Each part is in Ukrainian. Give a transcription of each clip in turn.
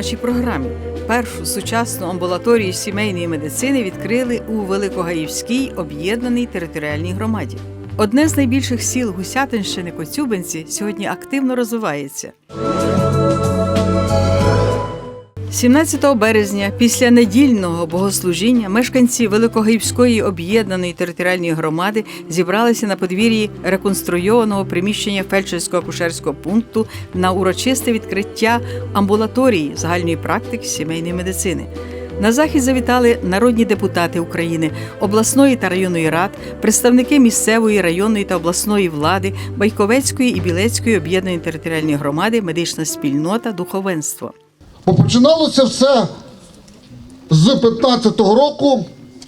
Нашій програмі першу сучасну амбулаторію сімейної медицини відкрили у Великогаївській об'єднаній територіальній громаді. Одне з найбільших сіл Гусятинщини Коцюбинці сьогодні активно розвивається. 17 березня, після недільного богослужіння, мешканці Великогаївської об'єднаної територіальної громади зібралися на подвір'ї реконструйованого приміщення фельдшерсько-акушерського пункту на урочисте відкриття амбулаторії загальної практики сімейної медицини. На захід завітали народні депутати України, обласної та районної рад, представники місцевої, районної та обласної влади, Байковецької і Білецької об'єднаної територіальної громади, медична спільнота, духовенство. Бо починалося все з 15-го року,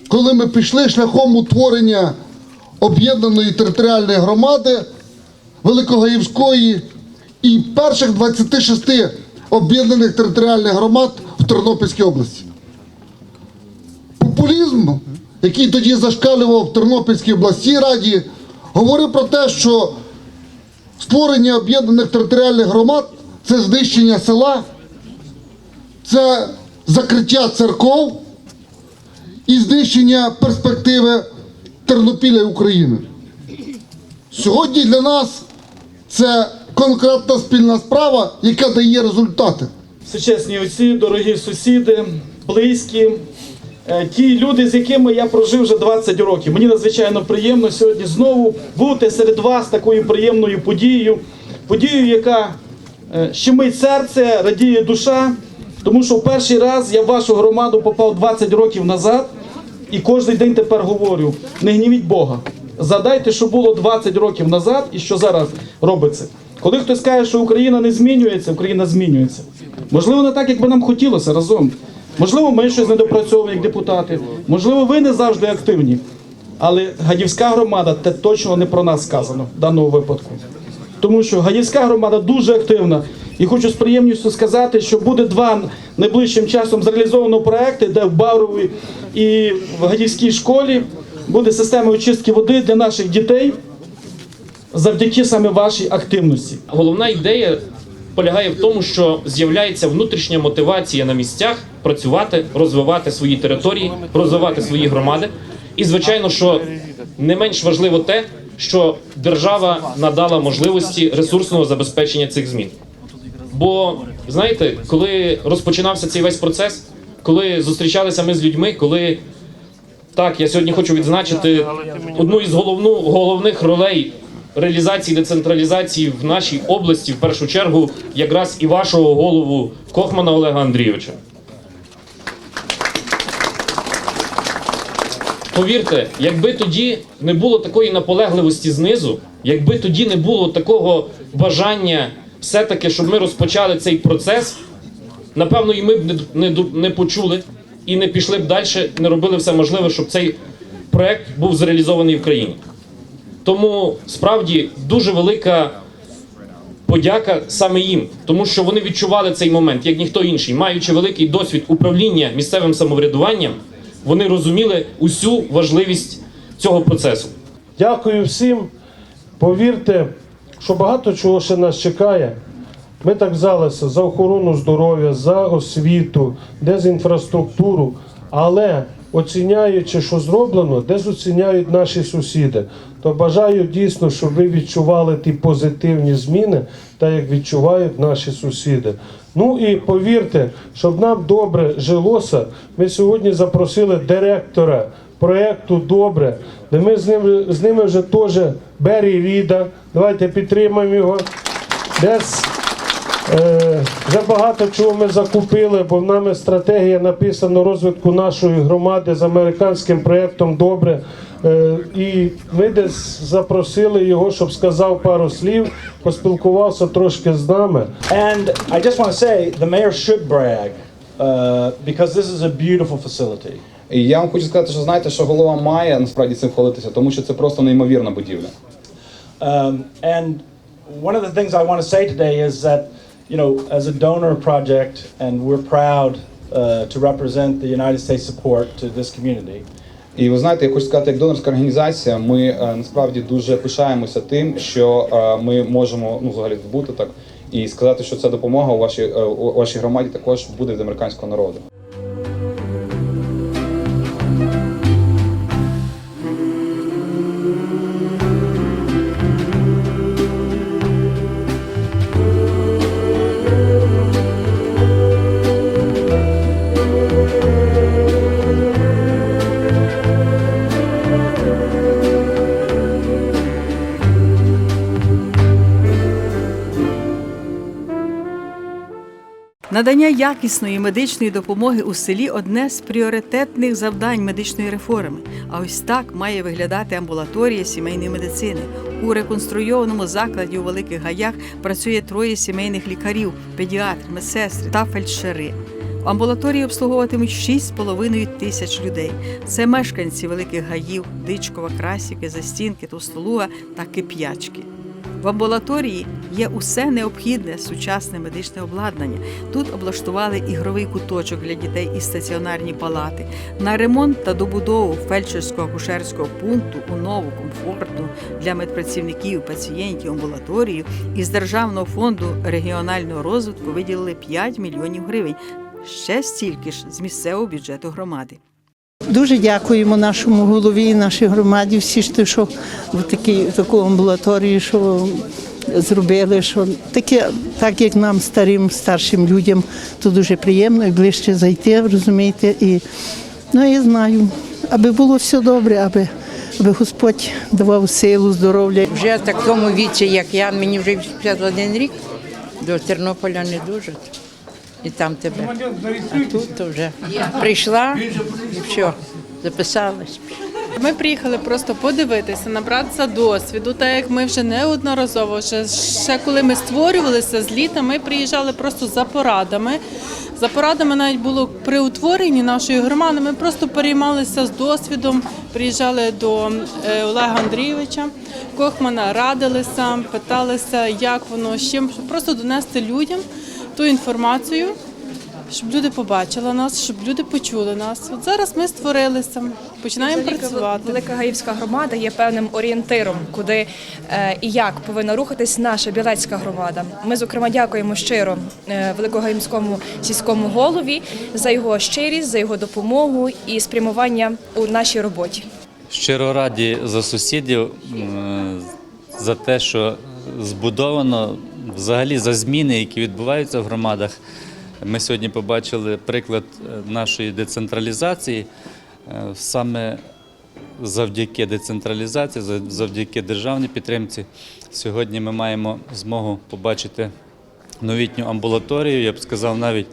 коли ми пішли шляхом утворення об'єднаної територіальної громади Великогаївської і перших 26 об'єднаних територіальних громад в Тернопільській області. Популізм, який тоді зашкалював в Тернопільській обласній раді, говорив про те, що створення об'єднаних територіальних громад це знищення села це закриття церков і знищення перспективи Тернопіля і України. Сьогодні для нас це конкретна спільна справа, яка дає результати. Всечесні отці, дорогі сусіди, близькі, е, ті люди, з якими я прожив вже 20 років. Мені надзвичайно приємно сьогодні знову бути серед вас такою приємною подією, подією, яка е, щемить серце, радіє душа. Тому що в перший раз я в вашу громаду попав 20 років назад, і кожен день тепер говорю: не гнівіть Бога. Задайте, що було 20 років назад і що зараз робиться. Коли хтось каже, що Україна не змінюється, Україна змінюється. Можливо, не так, як би нам хотілося разом. Можливо, ми щось не допрацьовуємо як депутати. Можливо, ви не завжди активні. Але Гадівська громада це точно не про нас сказано в даному випадку. Тому що Гадівська громада дуже активна. І хочу з приємністю сказати, що буде два найближчим часом зреалізовано проекти, де в Баврові і в Гадівській школі буде система очистки води для наших дітей завдяки саме вашій активності. Головна ідея полягає в тому, що з'являється внутрішня мотивація на місцях працювати, розвивати свої території, розвивати свої громади. І звичайно, що не менш важливо те, що держава надала можливості ресурсного забезпечення цих змін. Бо знаєте, коли розпочинався цей весь процес, коли зустрічалися ми з людьми, коли так, я сьогодні хочу відзначити одну із головну, головних ролей реалізації децентралізації в нашій області, в першу чергу, якраз і вашого голову Кохмана Олега Андрійовича. Повірте, якби тоді не було такої наполегливості знизу, якби тоді не було такого бажання все-таки, щоб ми розпочали цей процес, напевно, і ми б не, не, не почули і не пішли б далі, не робили все можливе, щоб цей проект був зреалізований в країні. Тому справді дуже велика подяка саме їм, тому що вони відчували цей момент, як ніхто інший, маючи великий досвід управління місцевим самоврядуванням, вони розуміли усю важливість цього процесу. Дякую всім. Повірте, що багато чого ще нас чекає. Ми так взялися за охорону здоров'я, за освіту, дезінфраструктуру, але оціняючи, що зроблено, дезоціняють наші сусіди. То бажаю дійсно, щоб ви відчували ті позитивні зміни, так як відчувають наші сусіди. Ну і повірте, щоб нам добре жилося, ми сьогодні запросили директора проєкту Добре, де ми з ними, з ними вже теж Бері Ріда. Давайте підтримаємо його. Десь е, вже багато чого ми закупили, бо в нами стратегія написана розвитку нашої громади з американським проєктом Добре. Е, і ми десь запросили його, щоб сказав пару слів, поспілкувався трошки з нами. And I just want to say the mayor should brag uh, because this is a beautiful facility. І я вам хочу сказати, що знаєте, що голова має насправді цим хвалитися, тому що це просто неймовірна будівля. Um, and one of the things I want to say today is that, you know, as a donor project, and we're proud uh, to represent the United States support to this community. І ви знаєте, я хочу сказати, як донорська організація, ми е, насправді дуже пишаємося тим, що е, ми можемо ну взагалі бути так і сказати, що ця допомога у вашій, е, у вашій громаді також буде від американського народу. Надання якісної медичної допомоги у селі одне з пріоритетних завдань медичної реформи. А ось так має виглядати амбулаторія сімейної медицини. У реконструйованому закладі у Великих Гаях працює троє сімейних лікарів, педіатри, медсестри та фельдшери. В амбулаторії обслуговуватимуть 6,5 тисяч людей. Це мешканці Великих Гаїв, Дичкова, Красіки, Застінки, Товстолуга та Кип'ячки. В амбулаторії є усе необхідне сучасне медичне обладнання. Тут облаштували ігровий куточок для дітей і стаціонарні палати. На ремонт та добудову фельдшерсько-акушерського пункту у нову комфортну для медпрацівників пацієнтів амбулаторію із Державного фонду регіонального розвитку виділили 5 мільйонів гривень. Ще стільки ж з місцевого бюджету громади. Дуже дякуємо нашому голові нашій громаді, всі ж ті, що в такій таку амбулаторію, що зробили, що таке, так як нам, старим, старшим людям, то дуже приємно і ближче зайти, розумієте. І ну я знаю, аби було все добре, аби, аби Господь давав силу, здоров'я. Вже в такому віці, як я, мені вже 51 рік, до Тернополя не дуже. І там тебе. А тут то вже прийшла і все, записалась. Ми приїхали просто подивитися, набратися досвіду, так як ми вже неодноразово, вже ще коли ми створювалися з літа, ми приїжджали просто за порадами. За порадами навіть було при утворенні нашої громади. Ми просто переймалися з досвідом, приїжджали до е, Олега Андрійовича Кохмана, радилися, питалися, як воно, з чим, щоб просто донести людям ту інформацію, щоб люди побачили нас, щоб люди почули нас. От зараз ми створилися, починаємо Взагалі, працювати. Велика Гаївська громада є певним орієнтиром, куди е, і як повинна рухатись наша білецька громада. Ми, зокрема, дякуємо щиро е, Великогаївському сільському голові за його щирість, за його допомогу і спрямування у нашій роботі. Щиро раді за сусідів, м, за те, що збудовано, взагалі за зміни, які відбуваються в громадах. Ми сьогодні побачили приклад е, нашої децентралізації. Е, Саме завдяки децентралізації, завдяки державній підтримці, сьогодні ми маємо змогу побачити новітню амбулаторію. Я б сказав, навіть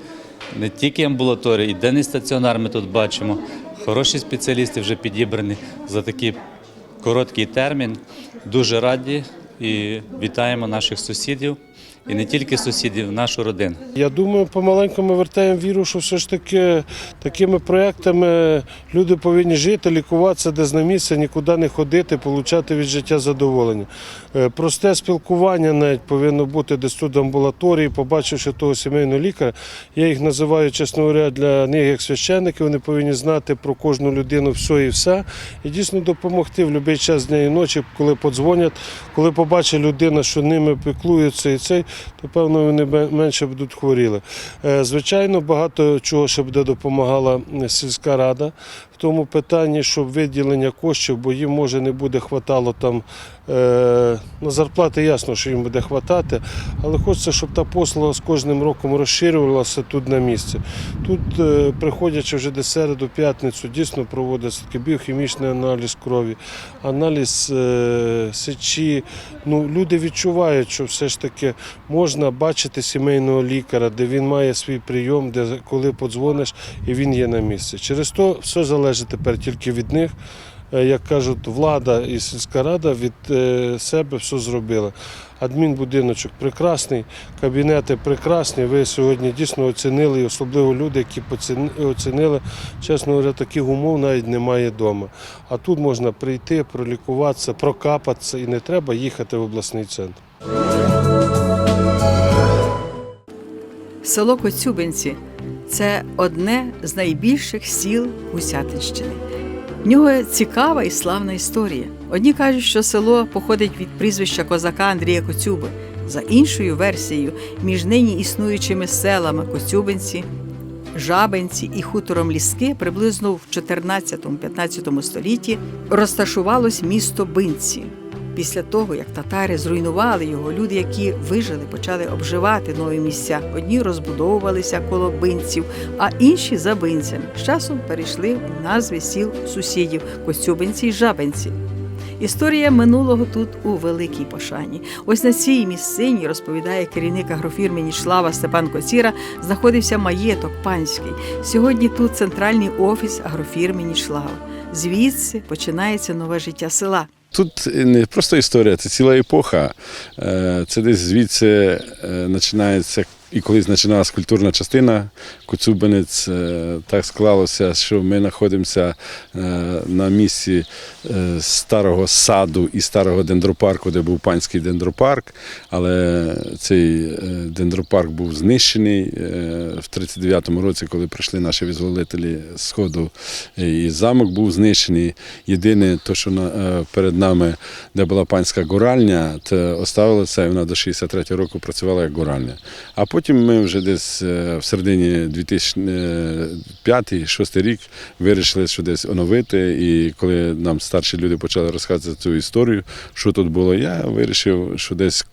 не тільки амбулаторію, і денний стаціонар ми тут бачимо. Хороші спеціалісти вже підібрані за такий короткий термін. Дуже раді і вітаємо наших сусідів. І не тільки сусідів, нашу родину. Я думаю, помаленьку ми вертаємо віру, що все ж таки такими проектами люди повинні жити, лікуватися десь на місце, нікуди не ходити, отримати від життя задоволення. Е, Просте спілкування навіть повинно бути десь тут амбулаторії, побачивши того сімейного лікаря. Я їх називаю, чесно говоря, для них як священники. Вони повинні знати про кожну людину все і все. І дійсно допомогти в будь-який час дня і ночі, коли подзвонять, коли побачить людина, що ними піклуються і цей, то певно вони менше будуть хворіли. Е, Звичайно, багато чого ще буде допомагала сільська рада тому питанні, щоб виділення коштів, бо їм може не буде хватало там е, на зарплати, ясно, що їм буде хватати, але хочеться, щоб та послуга з кожним роком розширювалася тут на місці. Тут, е, приходячи вже десь середу, п'ятницю, дійсно проводиться такий біохімічний аналіз крові, аналіз е, сечі. Ну, люди відчувають, що все ж таки можна бачити сімейного лікаря, де він має свій прийом, де коли подзвониш і він є на місці. Через то все залежить тепер тільки від них. Е, Як кажуть, влада і сільська рада від е, себе все зробила. Адмінбудиночок прекрасний, кабінети прекрасні. Ви сьогодні дійсно оцінили, і особливо люди, які оцінили, чесно говоря, таких умов навіть немає вдома. А тут можна прийти, пролікуватися, прокапатися і не треба їхати в обласний центр. Село Коцюбинці це одне з найбільших сіл Гусятинщини. В нього цікава і славна історія. Одні кажуть, що село походить від прізвища козака Андрія Коцюби. За іншою версією, між нині існуючими селами Коцюбинці, Жабинці і хутором Ліски приблизно в 14-15 столітті розташувалось місто Бинці. Після того, як татари зруйнували його, люди, які вижили, почали обживати нові місця. Одні розбудовувалися коло бинців, а інші за бинцями. З часом перейшли в назви сіл сусідів Костюбинці й Жабинці. Історія минулого тут у великій пошані. Ось на цій місцині, розповідає керівник агрофірми Нічлава Степан Коціра, знаходився маєток панський. Сьогодні тут центральний офіс агрофірми Нічлава. Звідси починається нове життя села. Тут не просто історія, це ціла епоха. Е, Це десь звідси е, починається, і колись починалася культурна частина Коцюбинець. Е, Так склалося, що ми знаходимося е, на місці е, старого саду і старого дендропарку, де був панський дендропарк. Але цей дендропарк був знищений в 39-му році, коли прийшли наші визволителі Сходу, і замок був знищений. Єдине, то, що перед нами, де була панська гуральня, то оставили це, і вона до 63-го року працювала як гуральня. А потім ми вже десь е, в середині 2005-2006 рік вирішили, що десь оновити. І коли нам старші люди почали розказувати цю історію, що тут було, я вирішив, що десь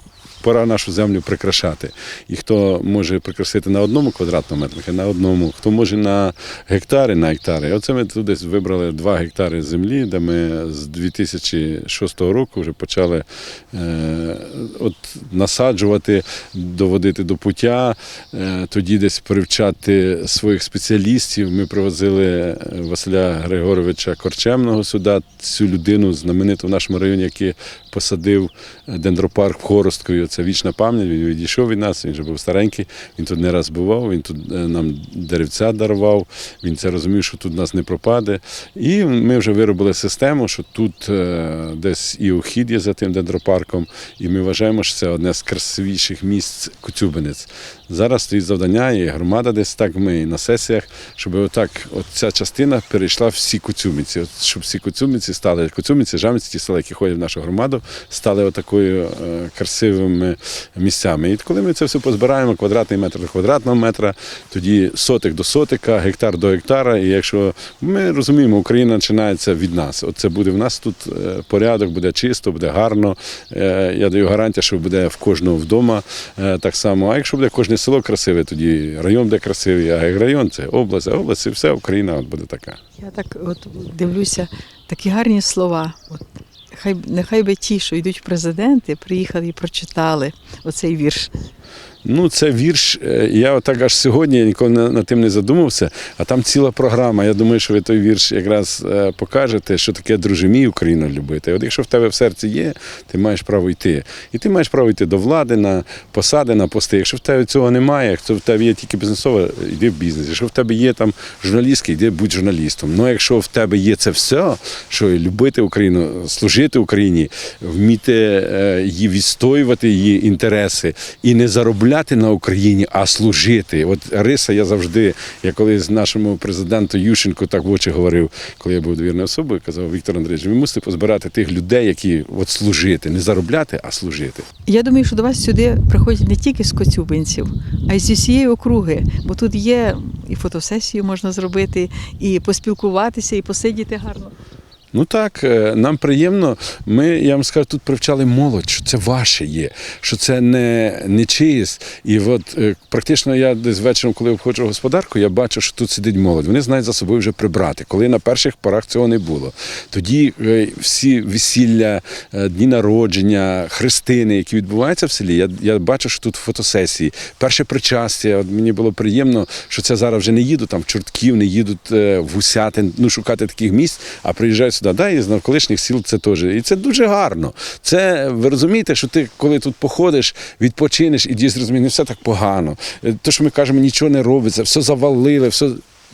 пора нашу землю прикрашати. І хто може прикрасити на одному квадратному метрі, на одному, хто може на гектари, на гектари. Оце ми десь вибрали 2 гектари землі, де ми з 2006 року вже почали е, от, насаджувати, доводити до пуття, е, тоді десь привчати своїх спеціалістів. Ми привозили Василя Григоровича Корчемного сюди, цю людину знамениту в нашому районі, який посадив дендропарк в Хоросткові. Це вічна пам'ять. Він відійшов від нас, він вже був старенький. Він тут не раз бував, він тут е, нам деревця дарував. Він це розумів, що тут нас не пропаде. І ми вже виробили систему, що тут е, десь і ухід є за тим дендропарком, і ми вважаємо, що це одне з красивіших місць Коцюбинець. Зараз стоїть завдання, і громада десь так ми на сесіях, щоб отак, от ця частина перейшла всі Коцюбинці. Щоб всі Коцюбинці стали Коцюбинці, Жамиці, ті села, які ходять в нашу громаду, стали отакою е, красивими місцями. І коли ми це все позбираємо, квадратний метр до квадратного метра, тоді сотик до сотика, гектар до гектара. І якщо ми розуміємо, Україна починається від нас. От це буде в нас тут е, порядок, буде чисто, буде гарно. Е, Я даю гарантію, що буде в кожного вдома так само. А якщо буде кожне село красиве, тоді район буде красивий, а район це область, а область це все Україна от буде така. Я так от дивлюся, такі гарні слова. От, хай, нехай би ті, що йдуть президенти, приїхали і прочитали оцей вірш. Ну, це вірш. е, Я отак аж сьогодні я ніколи над тим не задумався, а там ціла програма. Я думаю, що ви той вірш якраз е, покажете, що таке друже мій Україну любити. От якщо в тебе в серці є, ти маєш право йти. І ти маєш право йти до влади, на посади, на пости. Якщо в тебе цього немає, якщо в тебе є тільки бізнесове, йди в бізнес. Якщо в тебе є там журналістський, йди будь журналістом. Ну якщо в тебе є це все, що любити Україну, служити Україні, вміти е, її відстоювати її інтереси і не заробляти на Україні, а служити. От риса я завжди, я колись нашому президенту Ющенку так в очі говорив, коли я був довірною особою, казав Віктор Андрійович, ви мусите позбирати тих людей, які от служити, не заробляти, а служити. Я думаю, що до вас сюди приходять не тільки з Коцюбинців, а й з усієї округи, бо тут є і фотосесію можна зробити, і поспілкуватися, і посидіти гарно. Ну так, е, нам приємно. Ми, я вам скажу, тут привчали молодь, що це ваше є, що це не, не чиїсь. І от е, практично я десь вечором, коли обходжу господарку, я бачу, що тут сидить молодь. Вони знають за собою вже прибрати. Коли на перших порах цього не було. Тоді е, всі весілля, дні народження, хрестини, які відбуваються в селі, я, я бачу, що тут фотосесії, перше причастя. От мені було приємно, що це зараз вже не їдуть там в Чортків, не їдуть в Гусятин, ну шукати таких місць, а приїжджають сюди. Да, і з навколишніх сіл це теж. І це дуже гарно. Це ви розумієте, що ти, коли тут походиш, відпочинеш і дійсно розумієш, не все так погано. Е, То, що ми кажемо, нічого не робиться, все завалили, все.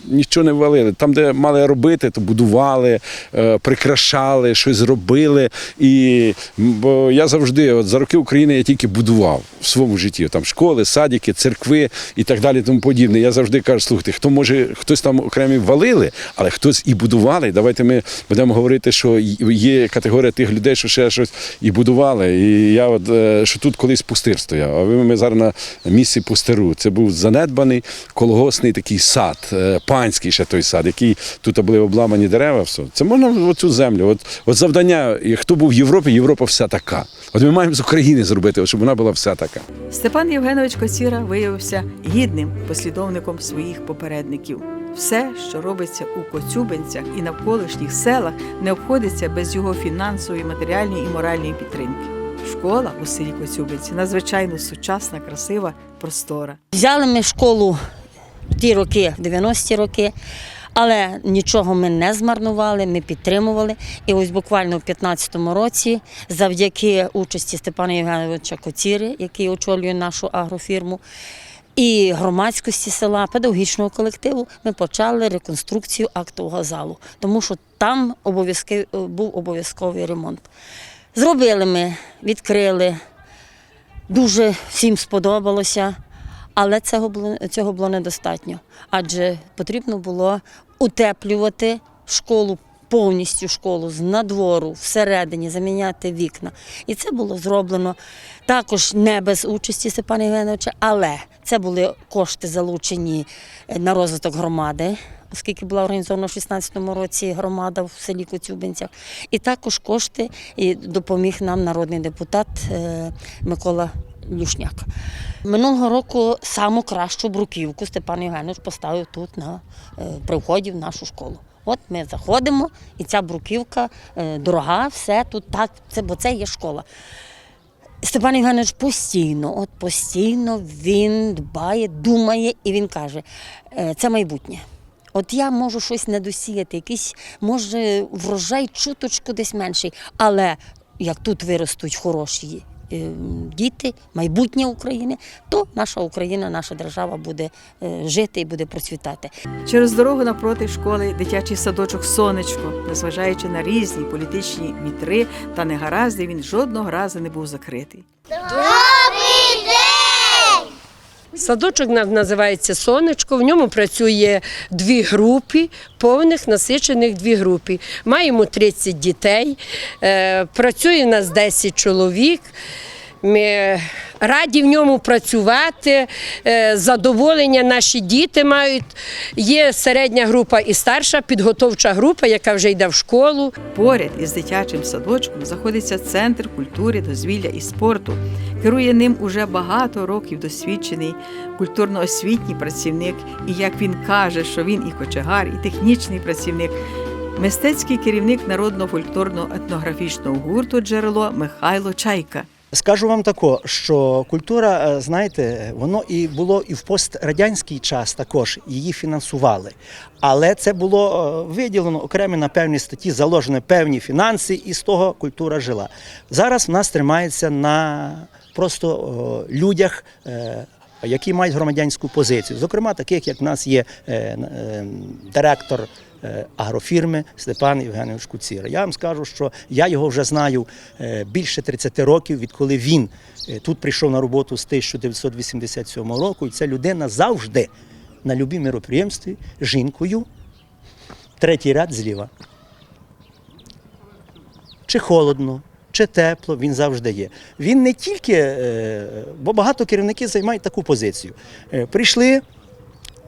Нічого не валили. Там, де мали робити, то будували, е, прикрашали, щось зробили. І бо я завжди, от за роки України, я тільки будував в своєму житті. Там школи, садики, церкви і так далі, тому подібне. Я завжди кажу, слухайте, хто може, хтось там окремі валили, але хтось і будували. Давайте ми будемо говорити, що є категорія тих людей, що ще щось і будували. І я от е, що тут колись пустир стояв. А ви ми зараз на місці пустиру. Це був занедбаний колгосний такий сад, е, панський ще той сад, який тут були обламані дерева. Все. Це можна оцю землю. От, от завдання, хто був в Європі, Європа вся така. От ми маємо з України зробити, от щоб вона була вся така. Степан Євгенович Коціра виявився гідним послідовником своїх попередників. Все, що робиться у Коцюбинцях і навколишніх селах, не обходиться без його фінансової, матеріальної і моральної підтримки. Школа у селі Коцюбинці надзвичайно сучасна, красива, простора. Взяли ми школу ті роки, в 90-ті роки, але нічого ми не змарнували, ми підтримували. І ось буквально в 15-му році, завдяки участі Степана Євгеновича Коціри, який очолює нашу агрофірму, і громадськості села, педагогічного колективу, ми почали реконструкцію актового залу, тому що там був обов'язковий ремонт. Зробили ми, відкрили, дуже всім сподобалося, але цього було, цього було недостатньо, адже потрібно було утеплювати школу. Повністю школу з надвору всередині заміняти вікна. І це було зроблено також не без участі Степана Євгеновича, але це були кошти залучені е, на розвиток громади, оскільки була організована в 16-му році громада в селі Коцюбинцях. І також кошти і допоміг нам народний депутат е, Микола Люшняк. Минулого року саму кращу бруківку Степан Євгенович поставив тут на е, при вході в нашу школу. От ми заходимо, і ця бруківка е, дорога, все тут так, це, бо це є школа. Степан Євгенович постійно, от постійно він дбає, думає, і він каже: «Е, це майбутнє. От я можу щось не досіяти, якийсь може врожай чуточку десь менший, але як тут виростуть хороші діти, майбутнє України, то наша Україна, наша держава буде е, жити і буде процвітати. Через дорогу напроти школи дитячий садочок Сонечко, незважаючи на різні політичні вітри та негаразди, він жодного разу не був закритий. Садочок називається Сонечко. В ньому працює дві групи, повних насичених дві групи. Маємо 30 дітей, е, працює у нас 10 чоловік. Ми раді в ньому працювати, е, задоволення наші діти мають. Є середня група і старша підготовча група, яка вже йде в школу. Поряд із дитячим садочком знаходиться центр культури, дозвілля і спорту. Керує ним уже багато років досвідчений культурно-освітній працівник. І як він каже, що він і кочегар, і технічний працівник. Мистецький керівник народного фольклорно-етнографічного гурту Джерело Михайло Чайка. Скажу вам тако, що культура, е, знаєте, воно і було і в пострадянський час також її фінансували. Але це було е, виділено окремі на певні статті, заложені певні фінанси, і з того культура жила. Зараз в нас тримається на просто людях. е, Які мають громадянську позицію, зокрема, таких як в нас є директор агрофірми Степан Євгенович Куціра. Я вам скажу, що я його вже знаю е, більше 30 років, відколи він е, тут прийшов на роботу з 1987 року. І ця людина завжди на любі міроприємстві жінкою, третій ряд зліва. Чи холодно, чи тепло, він завжди є. Він не тільки, е, бо багато керівників займають таку позицію. Е, Прийшли,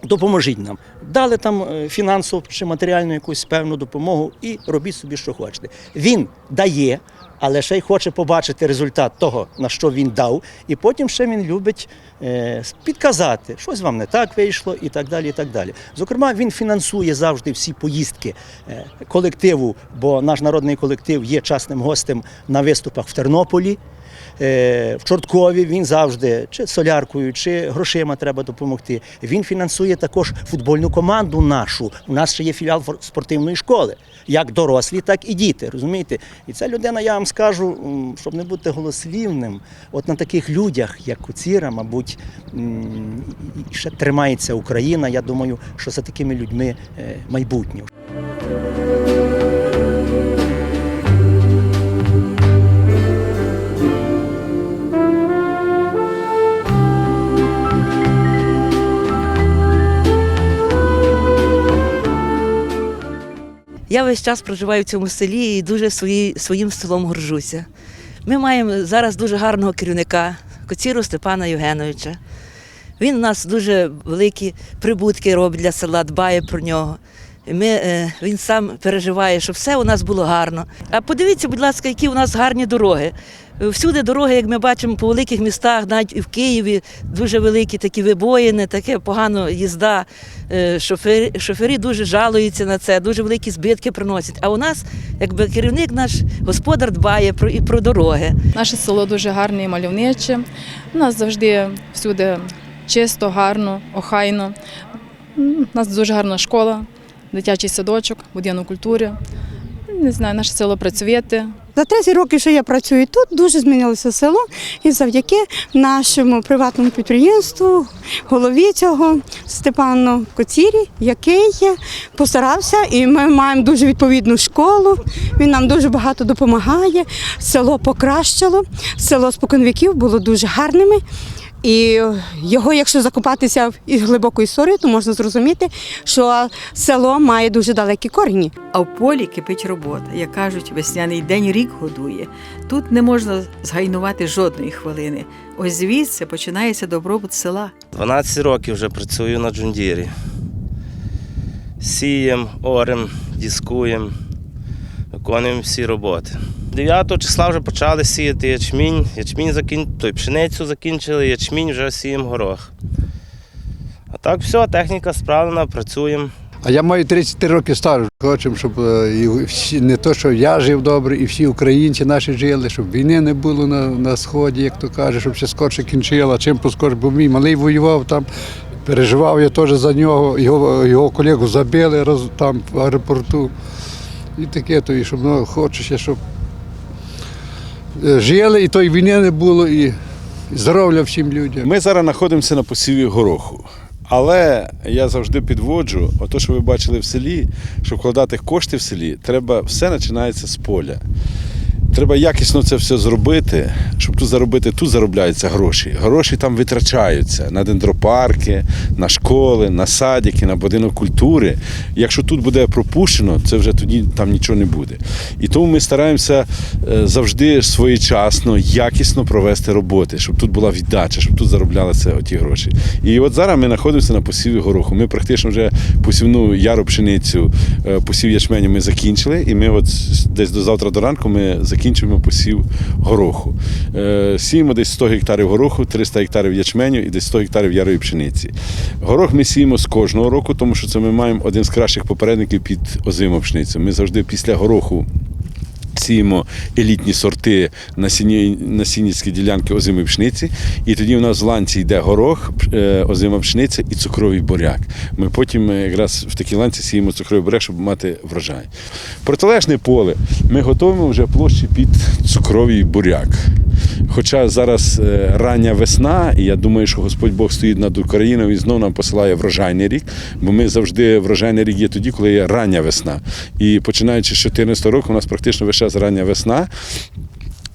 допоможіть нам. Дали там е, фінансову чи матеріальну якусь певну допомогу і робіть собі, що хочете. Він дає, але ще й хоче побачити результат того, на що він дав, і потім ще він любить е, підказати, щось вам не так вийшло, і так далі. і так далі. Зокрема, він фінансує завжди всі поїздки е, колективу, бо наш народний колектив є частним гостем на виступах в Тернополі. Е, В Чорткові він завжди чи соляркою, чи грошима треба допомогти. Він фінансує також футбольну команду нашу. У нас ще є філіал спортивної школи, як дорослі, так і діти. Розумієте? І ця людина, я вам скажу, щоб не бути голослівним, от на таких людях, як Куціра, мабуть, ще тримається Україна. Я думаю, що за такими людьми е, майбутнє. Я весь час проживаю в цьому селі і дуже свої, своїм селом горжуся. Ми маємо зараз дуже гарного керівника, Коціру Степана Євгеновича. Він у нас дуже великі прибутки робить для села, дбає про нього. Ми, е, він сам переживає, щоб все у нас було гарно. А подивіться, будь ласка, які у нас гарні дороги. Всюди дороги, як ми бачимо, по великих містах, навіть і в Києві, дуже великі такі вибоїни, таке погано їзда. Е, Шофері, шофері дуже жалуються на це, дуже великі збитки приносять. А у нас, якби керівник наш господар дбає про і про дороги. Наше село дуже гарне і мальовниче. У нас завжди всюди чисто, гарно, охайно. У нас дуже гарна школа, дитячий садочок, будинок культури. Не знаю, наше село працюєте. За 30 років, що я працюю тут, дуже змінилося село і завдяки нашому приватному підприємству, голові цього Степану Коцірі, який постарався, і ми маємо дуже відповідну школу. Він нам дуже багато допомагає. Село покращило, село споконвіків було дуже гарними. І його, якщо закопатися в із глибокої історії, то можна зрозуміти, що село має дуже далекі корені. А в полі кипить робота. Як кажуть, весняний день рік годує. Тут не можна згайнувати жодної хвилини. Ось звідси починається добробут села. 12 років вже працюю на джундірі. Сієм, орем, дискуємо, виконуємо всі роботи. 9 числа вже почали сіяти ячмінь, ячмінь закін... той, пшеницю закінчили, ячмінь вже сіємо горох. А так все, техніка справлена, працюємо. А я маю 33 роки стажу. Хочемо, щоб е, і всі, не то, що я жив добре, і всі українці наші жили, щоб війни не було на, на сході, як то каже, щоб ще скорше кінчила, чим поскорше, бо мій малий воював там. Переживав я теж за нього, його, його колегу забили роз, там в аеропорту. І таке, то, і щоб ну, хочеться, щоб жили, і тої війни не було, і здоров'я всім людям. Ми зараз знаходимося на посіві гороху. Але я завжди підводжу, ото, що ви бачили в селі, щоб вкладати кошти в селі, треба все починається з поля. Треба якісно це все зробити, щоб тут заробити, тут заробляються гроші. Гроші там витрачаються на дендропарки, на школи, на садики, на будинок культури. Якщо тут буде пропущено, це вже тоді там нічого не буде. І тому ми стараємося е, завжди своєчасно, якісно провести роботи, щоб тут була віддача, щоб тут зароблялися оті гроші. І от зараз ми знаходимося на посіві гороху. Ми практично вже посівну яру пшеницю, е, посів ячменю ми закінчили, і ми от десь до завтра до ранку ми закінчимо посів гороху. Е, Сіємо десь 100 гектарів гороху, 300 гектарів ячменю і десь 100 гектарів ярої пшениці. Горох ми сіємо з кожного року, тому що це ми маємо один з кращих попередників під озиму пшеницю. Ми завжди після гороху. Сіємо елітні сорти насінницькі ділянки озими пшениці, і тоді в нас в ланці йде горох, е, озима пшениця і цукровий буряк. Ми потім е, якраз в такій ланці сіємо цукровий буряк, щоб мати врожай. Протилежне поле ми готуємо вже площі під цукровий буряк. Хоча зараз е, рання весна, і я думаю, що Господь Бог стоїть над Україною і знову нам посилає врожайний рік, бо ми завжди врожайний рік є тоді, коли є рання весна. І починаючи з 2014 року, у нас практично весь час рання весна.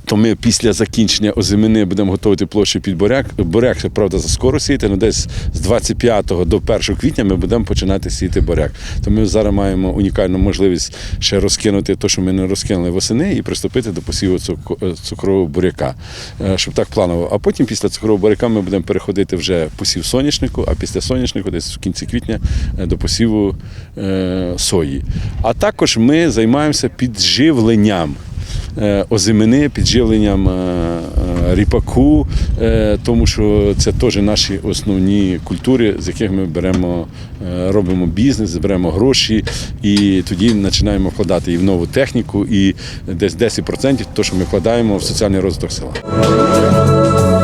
То ми після закінчення озимини будемо готувати площу під буряк. Буряк, правда, заскоро сіяти, але десь з 25 до 1 квітня ми будемо починати сіяти буряк. То ми зараз маємо унікальну можливість ще розкинути те, що ми не розкинули восени, і приступити до посіву цукрового буряка, Е, щоб так планово. А потім після цукрового буряка ми будемо переходити вже посів соняшнику, а після соняшнику, десь в кінці квітня, е, до посіву е, сої. А також ми займаємося підживленням е, озимини, підживленням е, е, ріпаку, е, тому що це теж наші основні культури, з яких ми беремо, е, робимо бізнес, беремо гроші і тоді починаємо вкладати і в нову техніку, і десь 10% того, що ми вкладаємо в соціальний розвиток села.